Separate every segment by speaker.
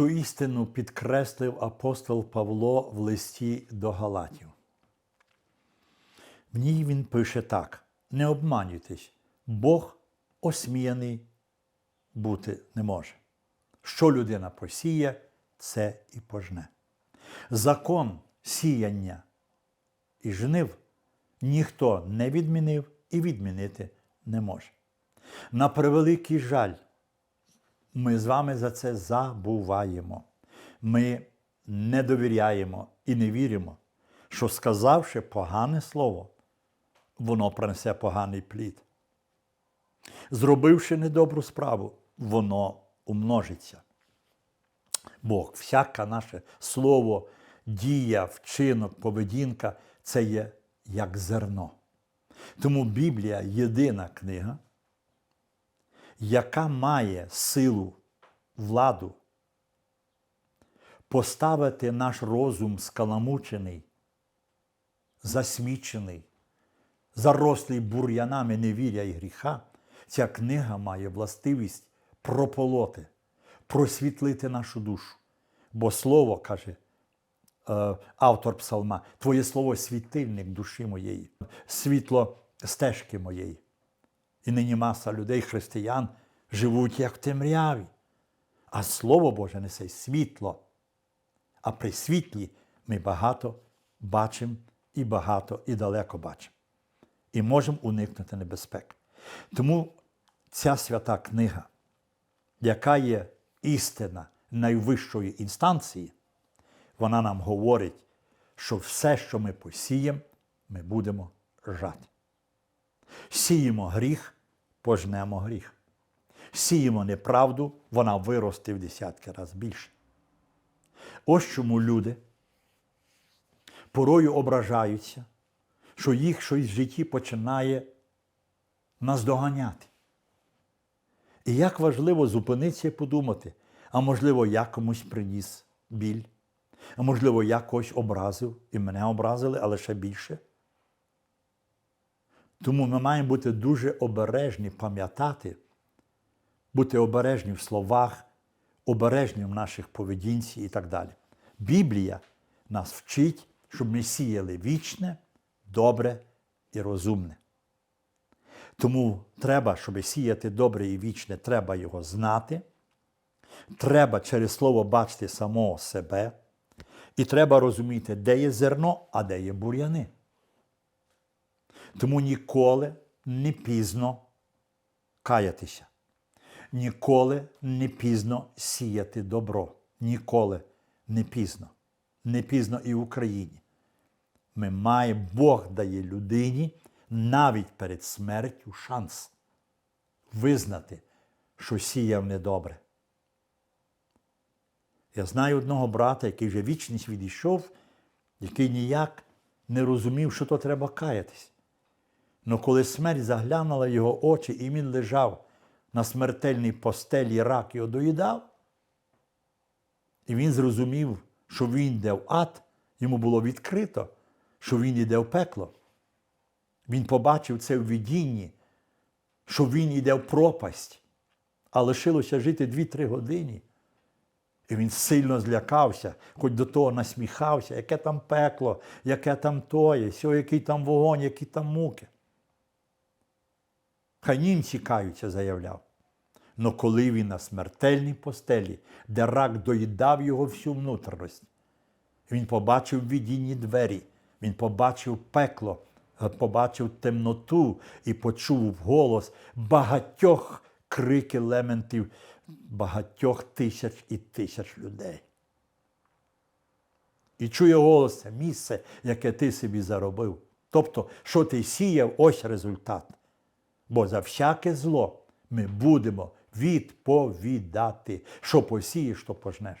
Speaker 1: Цю істину підкреслив апостол Павло в листі до Галатів. В ній він пише так: не обманюйтесь, Бог осміяний бути не може. Що людина посіє, це і пожне. Закон сіяння і жнив ніхто не відмінив і відмінити не може. На превеликий жаль, ми з вами за це забуваємо. Ми не довіряємо і не віримо, що сказавши погане слово, воно принесе поганий плід. Зробивши недобру справу, воно умножиться. Бог, всяке наше слово, дія, вчинок, поведінка це є як зерно. Тому Біблія єдина книга, яка має силу, владу поставити наш розум скаламучений, засмічений, зарослий бур'янами невіря і гріха, ця книга має властивість прополоти, просвітлити нашу душу. Бо слово, каже е, автор псалма, Твоє слово світильник душі моєї, світло стежки моєї. І нині маса людей, християн, живуть як в темряві. А Слово Боже несе світло. А при світлі ми багато бачимо і багато і далеко бачимо. І можемо уникнути небезпек. Тому ця свята книга, яка є істина найвищої інстанції, вона нам говорить, що все, що ми посіємо, ми будемо жати. Сіємо гріх, пожнемо гріх. Сіємо неправду, вона виросте в десятки разів більше. Ось чому люди порою ображаються, що їх щось в житті починає наздоганяти. І як важливо зупинитися і подумати, а можливо, я комусь приніс біль, а можливо, я когось образив і мене образили, але ще більше. Тому ми маємо бути дуже обережні, пам'ятати, бути обережні в словах, обережні в наших поведінці і так далі. Біблія нас вчить, щоб ми сіяли вічне, добре і розумне. Тому треба, щоб сіяти добре і вічне, треба його знати. Треба через слово бачити самого себе. І треба розуміти, де є зерно, а де є бур'яни. Тому ніколи не пізно каятися. Ніколи не пізно сіяти добро. Ніколи не пізно. Не пізно і в Україні. Ми маємо, Бог дає людині навіть перед смертю шанс визнати, що сіяв недобре. Я знаю одного брата, який вже вічність відійшов, який ніяк не розумів, що то треба каятись. Но коли смерть заглянула в його очі, і він лежав на смертельній постелі, рак його доїдав, і він зрозумів, що він йде в ад, йому було відкрито, що він йде в пекло. Він побачив це в видінні, що він йде в пропасть, а лишилося жити 2-3 години. І він сильно злякався, хоч до того насміхався, яке там пекло, яке там тоє, який там вогонь, які там муки. Хай німці каються, заявляв. Но коли він на смертельній постелі, де рак доїдав його всю внутрішність, він побачив відінні двері, він побачив пекло, побачив темноту і почув голос багатьох крики лементів, багатьох тисяч і тисяч людей. І чує голос це місце, яке ти собі заробив. Тобто, що ти сіяв, ось результат. Бо за всяке зло ми будемо відповідати, що посієш, то пожнеш.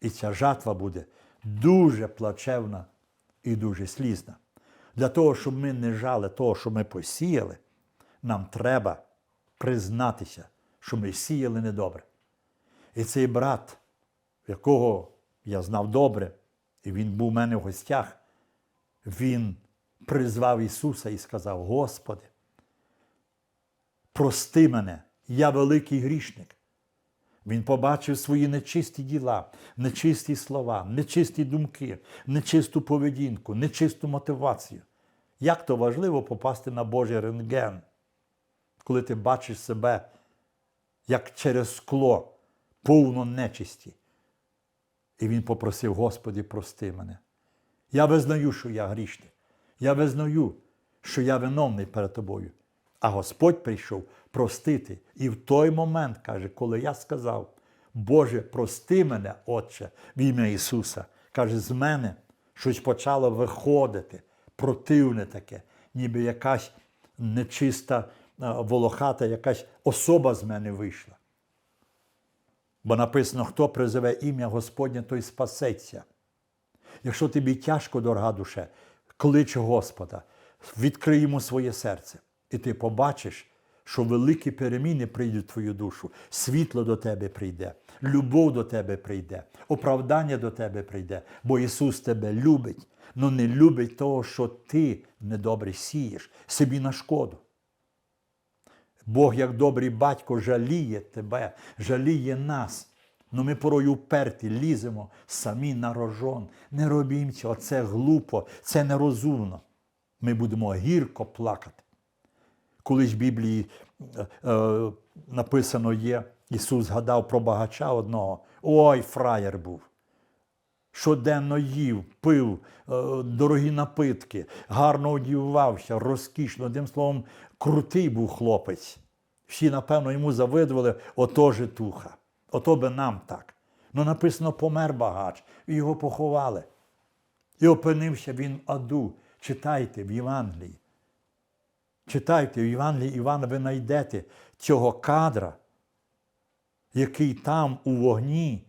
Speaker 1: І ця жатва буде дуже плачевна і дуже слізна. Для того, щоб ми не жали того, що ми посіяли, нам треба признатися, що ми сіяли недобре. І цей брат, якого я знав добре, і він був у мене в гостях, він призвав Ісуса і сказав: Господи, прости мене, я великий грішник. Він побачив свої нечисті діла, нечисті слова, нечисті думки, нечисту поведінку, нечисту мотивацію. Як то важливо попасти на Божий рентген, коли ти бачиш себе як через скло, повно нечисті. І він попросив, Господи, прости мене. Я визнаю, що я грішний. Я визнаю, що я виновний перед тобою. А Господь прийшов простити. І в той момент, каже, коли я сказав, Боже, прости мене, Отче, в ім'я Ісуса, каже, з мене щось почало виходити, противне таке, ніби якась нечиста, волохата, якась особа з мене вийшла. Бо написано, хто призове ім'я Господнє, той спасеться. Якщо тобі тяжко, дорога душе, клич Господа, відкрий йому своє серце, і ти побачиш, що великі переміни прийдуть в твою душу, світло до тебе прийде, любов до тебе прийде, оправдання до тебе прийде, бо Ісус тебе любить, але не любить того, що ти недобре сієш, собі на шкоду. Бог, як добрий батько, жаліє тебе, жаліє нас. Ну ми порою вперті ліземо самі на рожон. Не робім цього, це глупо, це нерозумно. Ми будемо гірко плакати. Колись в Біблії е, е, написано є, Ісус згадав про багача одного. Ой, фраєр був. Щоденно їв, пив, е, дорогі напитки, гарно одівався, розкішно. Одним словом, крутий був хлопець. Всі, напевно, йому завидували ото житуха. Ото би нам так. Ну написано, помер багач, і його поховали. І опинився він аду. Читайте в Євангелії. Читайте в Євангелії Івана, ви знайдете цього кадра, який там у вогні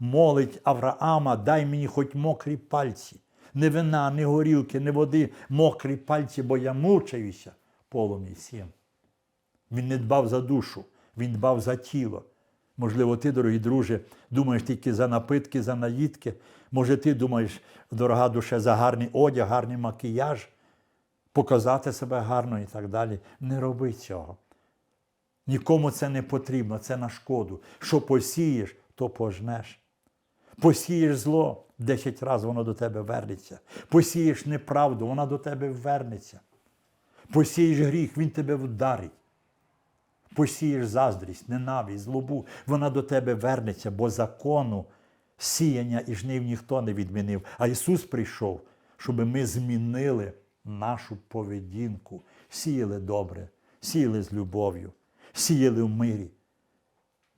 Speaker 1: молить Авраама, дай мені хоч мокрі пальці. Не вина, не горілки, не води, мокрі пальці, бо я мучаюся полум'ї сім. Він не дбав за душу, він дбав за тіло. Можливо, ти, дорогі друже, думаєш тільки за напитки, за наїдки. Може, ти думаєш, дорога душа, за гарний одяг, гарний макіяж, показати себе гарно і так далі. Не роби цього. Нікому це не потрібно, це на шкоду. Що посієш, то пожнеш. Посієш зло, 10 разів воно до тебе вернеться. Посієш неправду, вона до тебе вернеться. Посієш гріх, він тебе вдарить. Посієш заздрість, ненависть, злобу, вона до тебе вернеться, бо закону сіяння і жнив ніхто не відмінив. А Ісус прийшов, щоб ми змінили нашу поведінку, сіяли добре, сіяли з любов'ю, сіяли в мирі.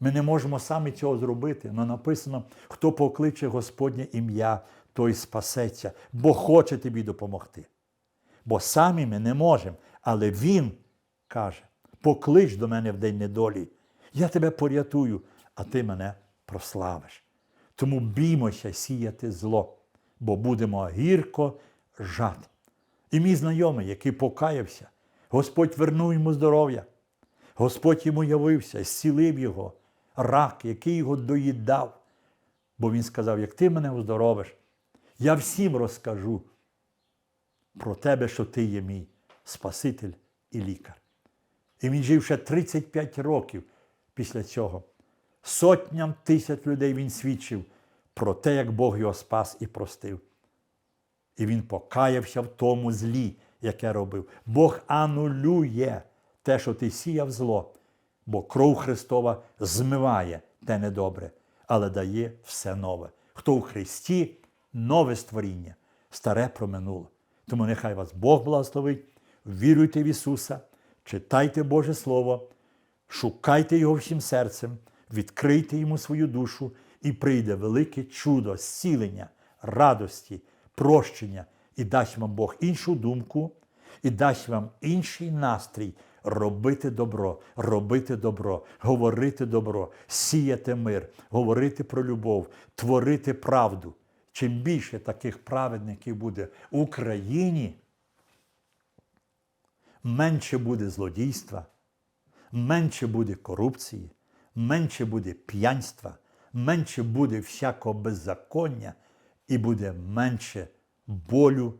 Speaker 1: Ми не можемо самі цього зробити, але написано, хто покличе Господнє ім'я, той спасеться, бо хоче тобі допомогти. Бо самі ми не можемо, але Він каже, поклич до мене в день недолі, я тебе порятую, а ти мене прославиш. Тому біймося сіяти зло, бо будемо гірко жати. І мій знайомий, який покаявся, Господь вернув йому здоров'я, Господь йому явився, зцілив його, рак, який його доїдав. Бо він сказав: як ти мене оздоровиш, я всім розкажу про тебе, що ти є мій Спаситель і лікар. І він жив ще 35 років після цього. Сотням тисяч людей він свідчив про те, як Бог його спас і простив. І він покаявся в тому злі, яке робив. Бог анулює те, що ти сіяв зло, бо кров Христова змиває те недобре, але дає все нове. Хто у Христі нове створіння, старе проминуло. Тому нехай вас Бог благословить, віруйте в Ісуса, читайте Боже Слово, шукайте Його всім серцем, відкрийте йому свою душу, і прийде велике чудо, зцілення, радості, прощення, і дасть вам Бог іншу думку, і дасть вам інший настрій робити добро, робити добро, говорити добро, сіяти мир, говорити про любов, творити правду. Чим більше таких праведників буде в Україні, менше буде злодійства, менше буде корупції, менше буде п'янства, менше буде всякого беззаконня і буде менше болю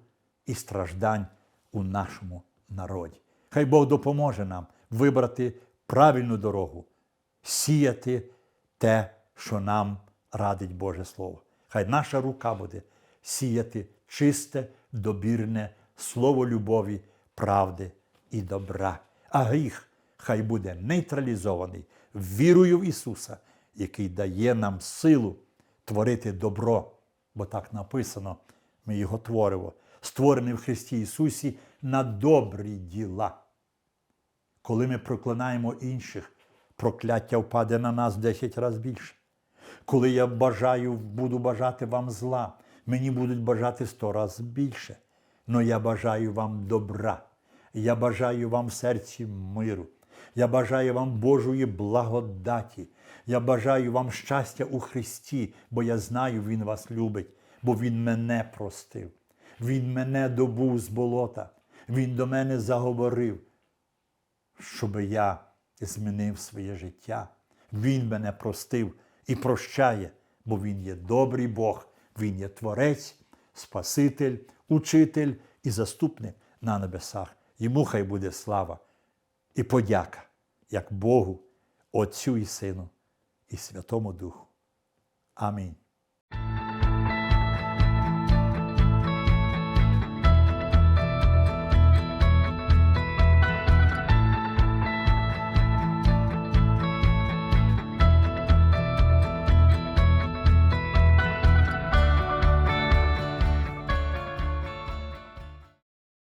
Speaker 1: і страждань у нашому народі. Хай Бог допоможе нам вибрати правильну дорогу, сіяти те, що нам радить Боже Слово. Хай наша рука буде сіяти чисте, добірне слово любові, правди і добра. А гріх хай буде нейтралізований вірою в Ісуса, який дає нам силу творити добро, бо так написано, ми його творимо, створений в Христі Ісусі на добрі діла. Коли ми проклинаємо інших, прокляття впаде на нас в 10 разів більше. Коли я бажаю, буду бажати вам зла, мені будуть бажати сто разів більше. Но я бажаю вам добра. Я бажаю вам в серці миру. Я бажаю вам Божої благодаті. Я бажаю вам щастя у Христі, бо я знаю, Він вас любить, бо Він мене простив. Він мене добув з болота. Він до мене заговорив щоб я змінив своє життя. Він мене простив і прощає, бо Він є добрий Бог, Він є Творець, Спаситель, Учитель і заступник на небесах. Йому хай буде слава і подяка, як Богу, Отцю і Сину, і Святому Духу. Амінь.